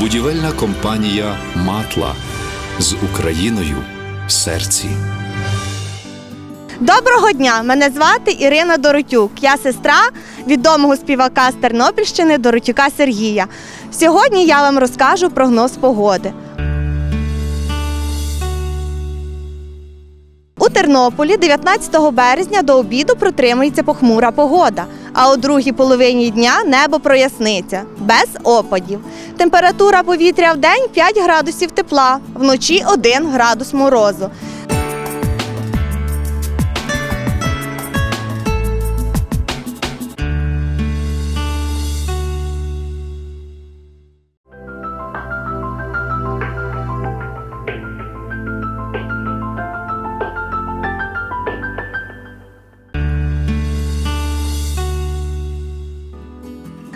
Будівельна компанія Матла з Україною в серці. Доброго дня! Мене звати Ірина Доротюк. Я сестра відомого співака з Тернопільщини Доротюка Сергія. Сьогодні я вам розкажу прогноз погоди. У Тернополі 19 березня до обіду протримується похмура погода, а у другій половині дня небо проясниться без опадів. Температура повітря в день 5 градусів тепла, вночі 1 градус морозу.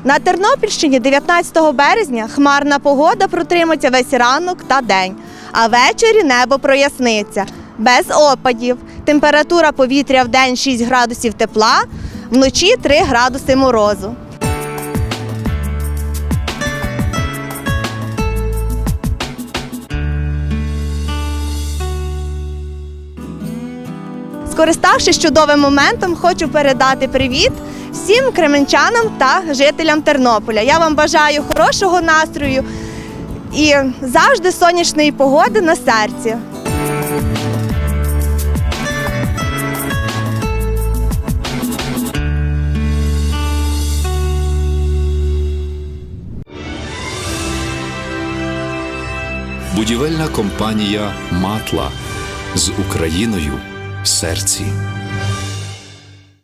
На Тернопільщині 19 березня хмарна погода протримається весь ранок та день, а ввечері небо проясниться без опадів. Температура повітря в день 6 градусів тепла, вночі 3 градуси морозу. Скориставшись чудовим моментом, хочу передати привіт всім кременчанам та жителям Тернополя. Я вам бажаю хорошого настрою і завжди сонячної погоди на серці. Будівельна компанія Матла з Україною серці.